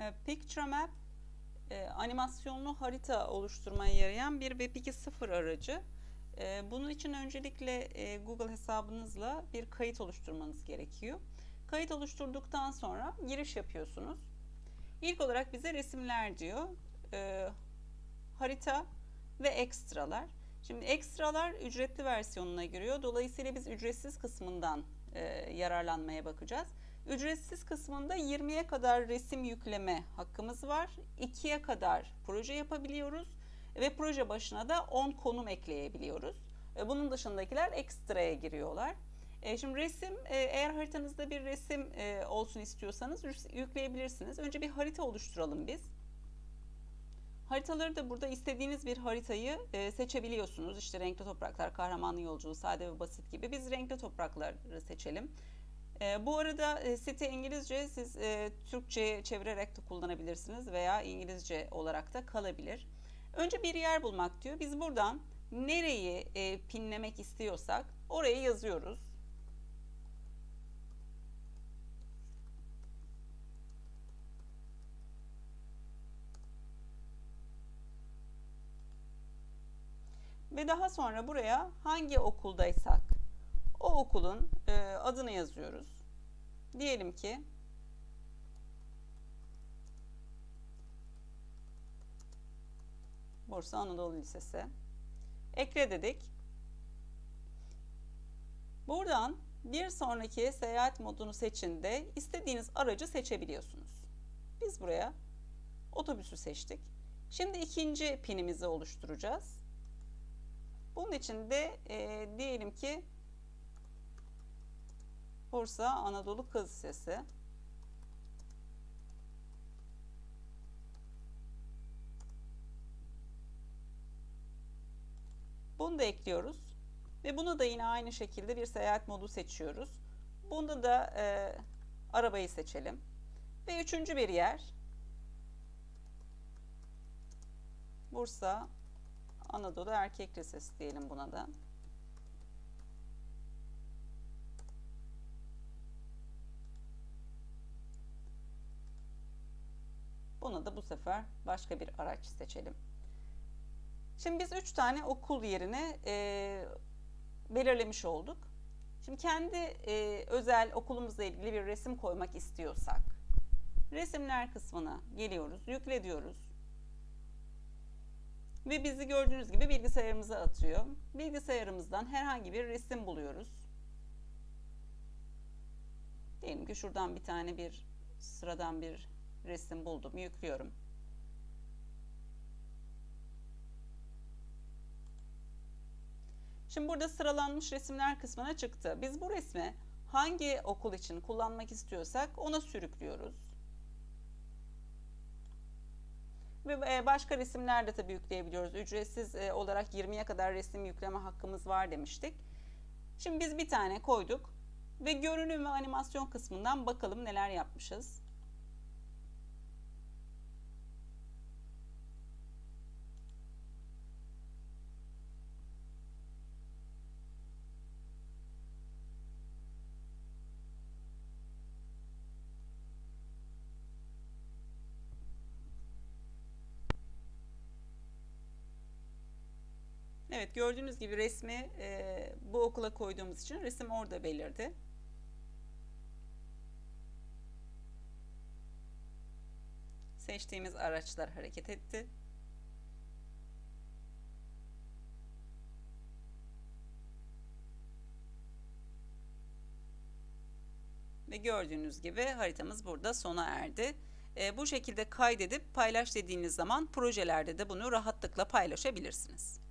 E, e, animasyonlu harita oluşturmaya yarayan bir Web 2.0 aracı. E, bunun için öncelikle e, Google hesabınızla bir kayıt oluşturmanız gerekiyor. Kayıt oluşturduktan sonra giriş yapıyorsunuz. İlk olarak bize resimler diyor. Harita ve ekstralar. Şimdi ekstralar ücretli versiyonuna giriyor. Dolayısıyla biz ücretsiz kısmından e, yararlanmaya bakacağız. Ücretsiz kısmında 20'ye kadar resim yükleme hakkımız var. 2'ye kadar proje yapabiliyoruz ve proje başına da 10 konum ekleyebiliyoruz. E, Bunun dışındakiler ekstraya giriyorlar. E, Şimdi resim, e, eğer haritanızda bir resim olsun istiyorsanız yü- yükleyebilirsiniz. Önce bir harita oluşturalım biz. Haritaları da burada istediğiniz bir haritayı seçebiliyorsunuz. İşte renkli topraklar, kahramanlı yolculuğu, sade ve basit gibi. Biz renkli toprakları seçelim. E, bu arada e, site İngilizce, siz e, Türkçe çevirerek de kullanabilirsiniz veya İngilizce olarak da kalabilir. Önce bir yer bulmak diyor. Biz buradan nereyi e, pinlemek istiyorsak orayı yazıyoruz. Ve daha sonra buraya hangi okuldaysak okulun e, adını yazıyoruz. Diyelim ki Bursa Anadolu Lisesi. Ekle dedik. Buradan bir sonraki seyahat modunu seçin de istediğiniz aracı seçebiliyorsunuz. Biz buraya otobüsü seçtik. Şimdi ikinci pinimizi oluşturacağız. Bunun için de e, diyelim ki Bursa Anadolu Kız Lisesi. Bunu da ekliyoruz. Ve bunu da yine aynı şekilde bir seyahat modu seçiyoruz. Bunda da e, arabayı seçelim. Ve üçüncü bir yer. Bursa Anadolu Erkek Lisesi diyelim buna da. Buna da bu sefer başka bir araç seçelim. Şimdi biz üç tane okul yerine e, belirlemiş olduk. Şimdi kendi e, özel okulumuzla ilgili bir resim koymak istiyorsak resimler kısmına geliyoruz, yükle diyoruz. Ve bizi gördüğünüz gibi bilgisayarımıza atıyor. Bilgisayarımızdan herhangi bir resim buluyoruz. Diyelim ki şuradan bir tane bir sıradan bir resim buldum, yüklüyorum. Şimdi burada sıralanmış resimler kısmına çıktı. Biz bu resmi hangi okul için kullanmak istiyorsak ona sürüklüyoruz. Ve e, başka resimler de tabii yükleyebiliyoruz. Ücretsiz e, olarak 20'ye kadar resim yükleme hakkımız var demiştik. Şimdi biz bir tane koyduk ve görünüm ve animasyon kısmından bakalım neler yapmışız. Evet gördüğünüz gibi resmi e, bu okula koyduğumuz için resim orada belirdi. Seçtiğimiz araçlar hareket etti. Ve gördüğünüz gibi haritamız burada sona erdi. E, bu şekilde kaydedip paylaş dediğiniz zaman projelerde de bunu rahatlıkla paylaşabilirsiniz.